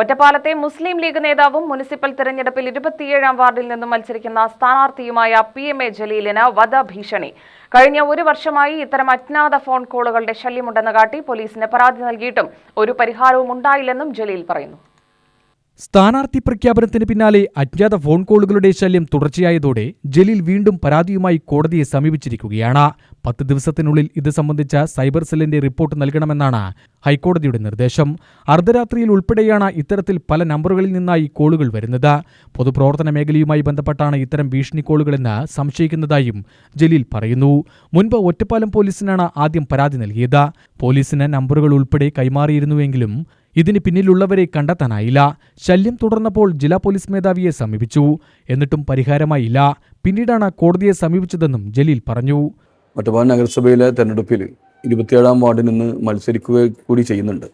ഒറ്റപ്പാലത്തെ മുസ്ലിം league നേതാവും municipal തെരഞ്ഞെടുപ്പിൽ ഇരുപത്തിയേഴാം വാർഡിൽ നിന്നും മത്സരിക്കുന്ന സ്ഥാനാർത്ഥിയുമായ പി എം എ ജലീലിന് വധഭീഷണി. കഴിഞ്ഞ ഒരു വർഷമായി ഇത്തരം അജ്ഞാത ഫോൺ കോളുകളുടെ ശല്യമുണ്ടെന്ന് കാട്ടി പോലീസിന് പരാതി നൽകിയിട്ടും ഒരു പരിഹാരവും ഉണ്ടായില്ലെന്നും ജലീൽ പറയുന്നു. സ്ഥാനാർത്ഥി പ്രഖ്യാപനത്തിന് പിന്നാലെ അജ്ഞാത ഫോൺ കോളുകളുടെ ശല്യം തുടർച്ചയായതോടെ ജലീൽ വീണ്ടും പരാതിയുമായി കോടതിയെ സമീപിച്ചിരിക്കുകയാണ്. പത്ത് ദിവസത്തിനുള്ളിൽ ഇത് സംബന്ധിച്ച സൈബർ സെല്ലിന്റെ റിപ്പോർട്ട് നൽകണമെന്നാണ് ഹൈക്കോടതിയുടെ നിർദ്ദേശം. അർദ്ധരാത്രിയിൽ ഉൾപ്പെടെയാണ് ഇത്തരത്തിൽ പല നമ്പറുകളിൽ നിന്നായി കോളുകൾ വരുന്നത്. പൊതുപ്രവർത്തന മേഖലയുമായി ബന്ധപ്പെട്ടാണ് ഇത്തരം ഭീഷണി കോളുകളെന്ന് സംശയിക്കുന്നതായും ജലീൽ പറയുന്നു. മുൻപ് ഒറ്റപ്പാലം പോലീസിനാണ് ആദ്യം പരാതി നൽകിയത്. പോലീസിന് നമ്പറുകൾ ഉൾപ്പെടെ കൈമാറിയിരുന്നുവെങ്കിലും ഇതിന് പിന്നിലുള്ളവരെ കണ്ടെത്താനായില്ല. ശല്യം തുടർന്നപ്പോൾ ജില്ലാ പോലീസ് മേധാവിയെ സമീപിച്ചു. എന്നിട്ടും പരിഹാരമായില്ല. പിന്നീടാണ് കോടതിയെ സമീപിച്ചതെന്നും ജലീൽ പറഞ്ഞു. ഒറ്റപ്പാലം നഗരസഭയിലെ തെരഞ്ഞെടുപ്പിൽ ഇരുപത്തിയേഴാം വാർഡിൽ നിന്ന് മത്സരിക്കുക കൂടി ചെയ്യുന്നുണ്ട്.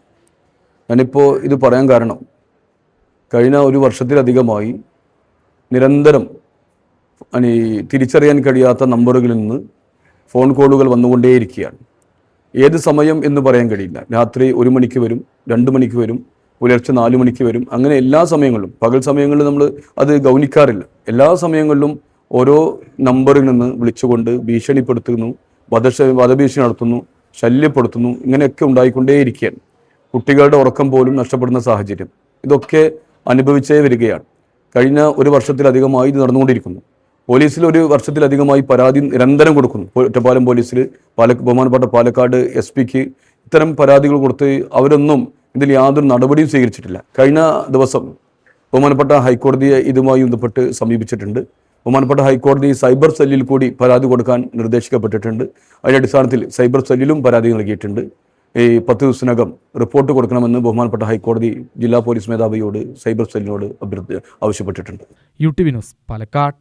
ഞാനിപ്പോൾ ഇത് പറയാൻ കാരണം കഴിഞ്ഞ ഒരു വർഷത്തിലധികമായി നിരന്തരം അനി തിരിച്ചറിയാൻ കഴിയാത്ത നമ്പറുകളിൽ നിന്ന് ഫോൺ കോളുകൾ വന്നുകൊണ്ടേയിരിക്കുകയാണ്. ഏത് സമയം എന്ന് പറയാൻ കഴിയില്ല. രാത്രി ഒരു മണിക്ക് വരും രണ്ട് മണിക്ക് വരും പുലർച്ചെ നാല് മണിക്ക് വരും അങ്ങനെ എല്ലാ സമയങ്ങളിലും. പകൽ സമയങ്ങളിൽ നമ്മൾ അത് ഗൗനിക്കാറില്ല. എല്ലാ സമയങ്ങളിലും ഓരോ നമ്പറിൽ നിന്ന് വിളിച്ചുകൊണ്ട് ഭീഷണിപ്പെടുത്തുന്നു വധശ വധഭീഷണി നടത്തുന്നു ശല്യപ്പെടുത്തുന്നു ഇങ്ങനെയൊക്കെ ഉണ്ടായിക്കൊണ്ടേയിരിക്കുകയാണ്. കുട്ടികളുടെ ഉറക്കം പോലും നഷ്ടപ്പെടുന്ന സാഹചര്യം. ഇതൊക്കെ അനുഭവിച്ചേ വരികയാണ്. കഴിഞ്ഞ ഒരു വർഷത്തിലധികമായി ഇത് നടന്നുകൊണ്ടിരിക്കുന്നു. പോലീസിൽ ഒരു വർഷത്തിലധികമായി പരാതി നിരന്തരം കൊടുക്കുന്നു. ഒറ്റപ്പാലം പോലീസിൽ പാല ബഹുമാനപ്പെട്ട പാലക്കാട് എസ് പിക്ക് ഇത്തരം പരാതികൾ കൊടുത്ത് അവരൊന്നും ഇതിൽ യാതൊരു നടപടിയും സ്വീകരിച്ചിട്ടില്ല. കഴിഞ്ഞ ദിവസം ബഹുമാനപ്പെട്ട ഹൈക്കോടതിയെ ഇതുമായി ബന്ധപ്പെട്ട് സമീപിച്ചിട്ടുണ്ട്. ബഹുമാനപ്പെട്ട ഹൈക്കോടതി സൈബർ സെല്ലിൽ കൂടി പരാതി കൊടുക്കാൻ നിർദ്ദേശിക്കപ്പെട്ടിട്ടുണ്ട്. അതിന്റെ അടിസ്ഥാനത്തിൽ സൈബർ സെല്ലിലും പരാതി നൽകിയിട്ടുണ്ട്. ഈ പത്ത് ദിവസത്തിനകം റിപ്പോർട്ട് കൊടുക്കണമെന്ന് ബഹുമാനപ്പെട്ട ഹൈക്കോടതി ജില്ലാ പോലീസ് മേധാവിയോട് സൈബർ സെല്ലിനോട് അഭ്യർത്ഥി ആവശ്യപ്പെട്ടിട്ടുണ്ട്. U T Vinos Palakkad.